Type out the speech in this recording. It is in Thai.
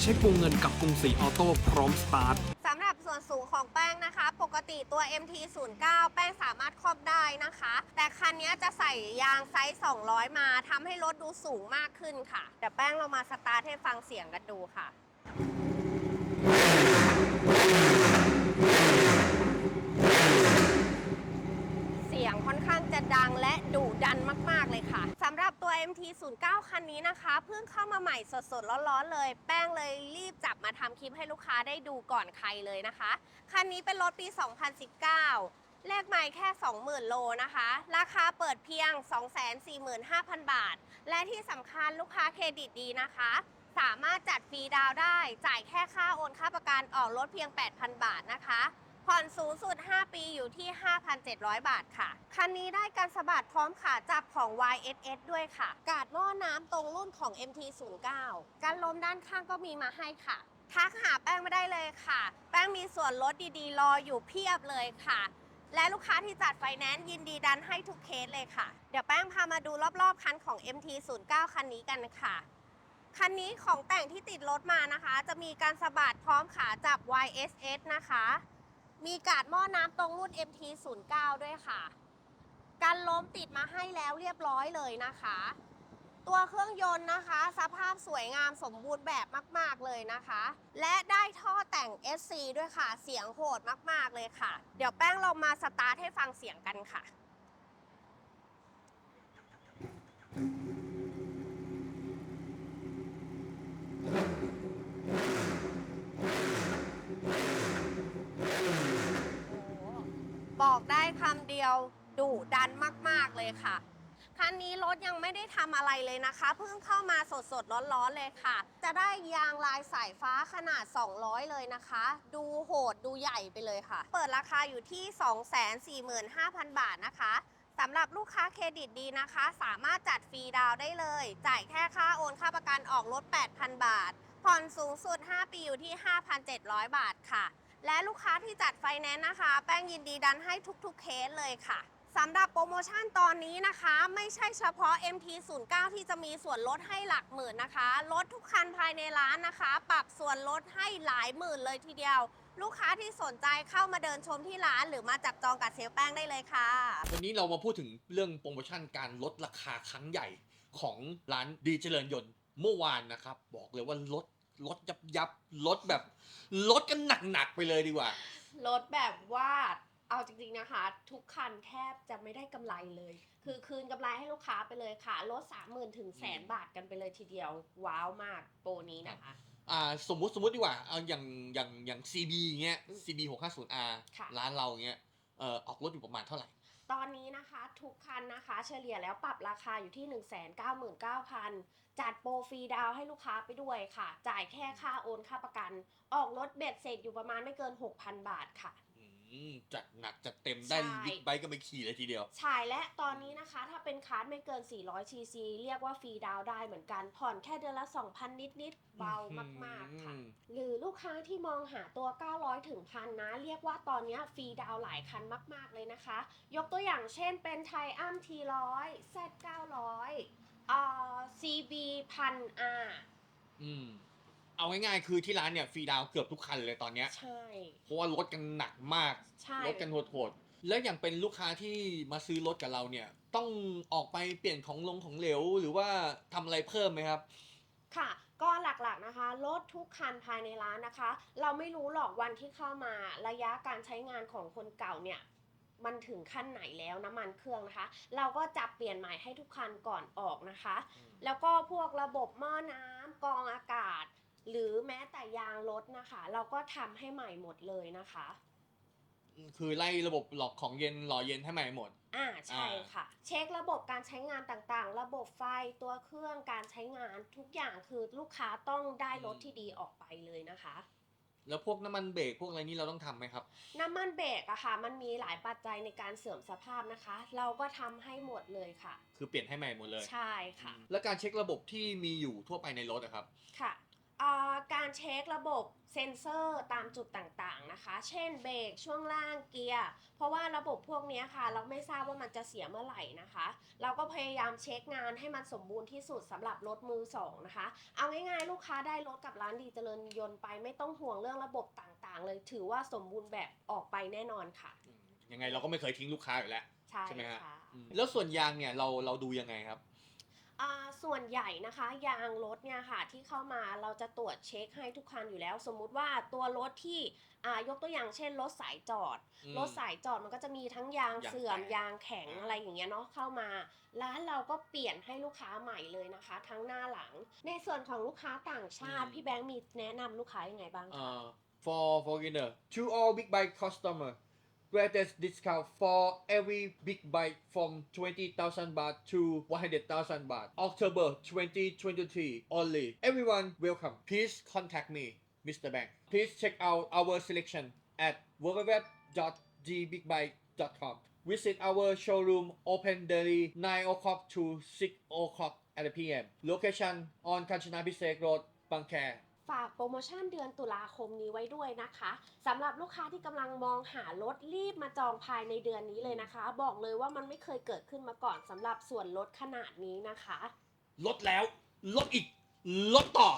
เช็ควงเงินกับกรุงศรีออโต้พร้อมสตาร์ท สำหรับส่วนสูงของแป้งนะคะ ปกติตัว MT09 แป้งสามารถครอบได้นะคะ แต่คันนี้จะใส่ยางไซส์ 200 มาทำให้รถดูสูงมากขึ้นค่ะเดี๋ยวแป้งเรามาสตาร์ทให้ฟังเสียงกันดูค่ะ เสียงค่อนข้างจะดังและดุดัน กับตัว MT09 คันนี้นะคะ เพิ่งเข้ามาใหม่สดๆร้อนๆเลย แป้งเลยรีบจับมาทำคลิปให้ลูกค้าได้ดูก่อนใครเลยนะคะ คันนี้เป็นรถปี 2019เลขไม่แค่ 20,000 โลนะคะ ราคาเปิดเพียง 245,000 บาท และที่สำคัญลูกค้าเครดิตดีนะคะ สามารถจัดฟรีดาวได้ จ่ายแค่ค่าโอนค่าประกันออกรถเพียง 8,000 บาทนะคะ ผ่อนสูงสุด 5 ปีอยู่ที่ 5,700 บาทค่ะ คันนี้ได้การสะบัดพร้อมขาจับของ YSS ด้วยค่ะ กาดหม้อน้ำตรงรุ่นของ MT09 การล้มด้านข้างก็มีมาให้ค่ะ ทักหาแป้งไม่ได้เลยค่ะ แป้งมีส่วนลดดีๆ รออยู่เพียบเลยค่ะ และลูกค้าที่จัดไฟแนนซ์ยินดีดันให้ทุกเคสเลยค่ะ เดี๋ยวแป้งพามาดูรอบๆ คันของ MT09 คันนี้กันค่ะคันนี้ของแต่งที่ติดรถมานะคะ จะมีการสะบัดพร้อมขาจับ YSS นะคะ มีกาดหม้อน้ำตรงรุ่น MT09 ด้วยค่ะการล้มติดมาให้แล้วเรียบร้อยเลยนะคะ ตัวเครื่องยนต์นะคะ สภาพสวยงามสมบูรณ์แบบมาก ๆ เลยนะคะ และได้ท่อแต่ง SC ด้วยค่ะ เสียงโหดมาก ๆ เลยค่ะ เดี๋ยวแป้งเรามาสตาร์ทให้ฟังเสียงกันค่ะบอกได้คำเดี ยวดุดันมากๆเลยค่ะ คันนี้รถยังไม่ได้ทำอะไรเลยนะคะ เพิ่งเข้ามาสดๆร้อนๆเลยค่ะ จะได้ยางลายสายฟ้าขนาด 200 เลยนะคะ ดูโหดดูใหญ่ไปเลยค่ะ เปิดราคาอยู่ที่ 245,000 บาทนะคะสำหรับลูกค้าเครดิตดีนะคะ สามารถจัดฟรีดาวได้เลย จ่ายแค่ค่าโอนค่าประกันออกรถ 8,000 บาท ผ่อนสูงสุด 5 ปีอยู่ที่ 5,700 บาทค่ะ และลูกค้าที่จัดไฟแนนซ์นะคะ แป้งยินดีดันให้ทุกๆเคสเลยค่ะสำหรับโปรโมชั่นตอนนี้นะคะ ไม่ใช่เฉพาะ MT09 ที่จะมีส่วนลดให้หลักหมื่นนะคะ ลดทุกคันภายในร้านนะคะ ปรับส่วนลดให้หลายหมื่นเลยทีเดียว ลูกค้าที่สนใจเข้ามาเดินชมที่ร้านหรือมาจับจองกับเซลลแป้งได้เลยค่ะ วันนี้เรามาพูดถึงเรื่องโปรโมชั่นการลดราคาครั้งใหญ่ของร้านดีเจริญยนต์เมื่อวานนะครับ บอกเลยว่าลด ลดยับยับลดแบบลดกันหนักๆไปเลยดีกว่า ลดแบบว่าเอาจริงๆนะคะ ทุกคันแทบจะไม่ได้กำไรเลย คือคืนกำไรให้ลูกค้าไปเลยค่ะ ลด 3 0,000ถึงแสนบาทกันไปเลยทีเดียว ว้าวมากโปรนี้นะคะ อ่าสมมุติสมมุติดีกว่าเอาอย่างอย่างอย่าง CB เงี้ย CB 650R ค่ะ ร้านเราเงี้ยเอ่อออกรถอยู่ประมาณเท่าไหร่ ตอนนี้นะคะทุกคันนะคะเฉลี่ยแล้วปรับราคาอยู่ที่ 199,000 จัดโปรฟรีดาวน์ให้ลูกค้าไปด้วยค่ะ จ่ายแค่ค่าโอนค่าประกัน ออกรถเบ็ดเสร็จอยู่ประมาณไม่เกิน 6,000 บาทค่ะ อืมจัดหนักจัดเต็มได้ใช่ บิ๊กไบค์ก็ไปขี่เลยทีเดียว ใช่และตอนนี้นะคะ ถ้าเป็นคาร์ดไม่เกิน 400 cc เรียกว่าฟรีดาวน์ได้เหมือนกัน ผ่อนแค่เดือนละ 2,000 นิด ๆ เบามาก ๆ ค่ะ อืม หรือ ลูกค้าที่มองหาตัว 900 ถึงพันนะ เรียกว่าตอนนี้ฟรีดาวน์หลายคันมาก ๆ เลยนะคะ ยกตัวอย่างเช่นเป็นไทอัม T100 Z 900อ่า CB พัน R อืม เอาง่ายๆ คือที่ร้านเนี่ยฟรีดาวน์เกือบทุกคันเลยตอนเนี้ยใช่ เพราะว่าลดกันหนักมากใช่ลดกันโหดๆแล้วอย่างเป็นลูกค้าที่มาซื้อรถกับเราเนี่ย ต้องออกไปเปลี่ยนของลงของเหลวหรือว่าทำอะไรเพิ่มไหมครับ ค่ะก็หลักๆนะคะรถทุกคันภายในร้านนะคะ เราไม่รู้หรอกวันที่เข้ามาระยะการใช้งานของคนเก่าเนี่ยมันถึงขั้นไหนแล้วน้ำมันเครื่องนะคะ เราก็จับเปลี่ยนใหม่ให้ทุกคันก่อนออกนะคะ แล้วก็พวกระบบหม้อน้ำกรองอากาศ หรือแม้แต่ยางรถนะคะ เราก็ทำให้ใหม่หมดเลยนะคะ คือไล่ระบบหลอกของเย็นหล่อเย็นให้ใหม่หมด อ่าใช่ค่ะ เช็คระบบการใช้งานต่างๆ ระบบไฟตัวเครื่องการใช้งานทุกอย่างคือลูกค้าต้องได้รถที่ดีออกไปเลยนะคะ แล้วพวกน้ำมันเบรกพวกอะไรนี่เราต้องทำไหมครับ น้ำมันเบรกอะค่ะ มันมีหลายปัจจัยในการเสื่อมสภาพนะคะ เราก็ทำให้หมดเลยค่ะ คือเปลี่ยนให้ใหม่หมดเลย ใช่ค่ะ แล้วการเช็คระบบที่มีอยู่ทั่วไปในรถอะครับค่ะอ่า การเช็คระบบเซ็นเซอร์ตามจุดต่างๆนะคะ เช่นเบรกช่วงล่างเกียร์ เพราะว่าระบบพวกเนี้ยค่ะ เราไม่ทราบว่ามันจะเสียเมื่อไหร่นะคะ เราก็พยายามเช็คงานให้มันสมบูรณ์ที่สุดสำหรับรถมือสองนะคะ เอาง่ายๆลูกค้าได้รถกับร้านดีเจริญยนต์ไปไม่ต้องห่วงเรื่องระบบต่างๆ เลยถือว่าสมบูรณ์แบบออกไปแน่นอนค่ะอืมยังไงเราก็ไม่เคยทิ้งลูกค้าอยู่แล้วใช่ใช่ไหมฮะค่ะอืมแล้วส่วนยางเนี่ยเราเราดูยังไงครับอ่า ส่วนใหญ่นะคะยางรถเนี่ยค่ะที่เข้ามาเราจะตรวจเช็คให้ทุกคันอยู่แล้ว สมมุติว่าตัวรถที่อ่ายกตัวอย่างเช่นรถสายจอดอืมรถสายจอดมันก็จะมีทั้งยางยางเสื่อมแตกยางแข็งอ่าอะไรอย่างเงี้ยเนาะเข้ามา ร้านเราก็เปลี่ยนให้ลูกค้าใหม่เลยนะคะ ทั้งหน้าหลัง ในส่วนของลูกค้าต่างชาติพี่แบงค์มีแนะนำลูกค้ายังไงบ้างคะ Uh, for foreigner, to all big bike customer, greatest discount for every big bike from 20,000 baht to 100,000 baht. October 2023 only. Everyone welcome. Please contact me, Mr. Bank. Please check out our selection at www.gbigbike.com. Visit our showroom open daily 9 o'clock to 6 o'clock at PM. Location on Kanchana Road, Bangkok. ฝากโปรโมชั่นเดือนตุลาคมนี้ไว้ด้วยนะคะสำหรับลูกค้าที่กำลังมองหารถรีบมาจองภายในเดือนนี้เลยนะคะ บอกเลยว่ามันไม่เคยเกิดขึ้นมาก่อนสำหรับส่วนลดขนาดนี้นะคะ ลดแล้ว ลดอีก ลดต่อ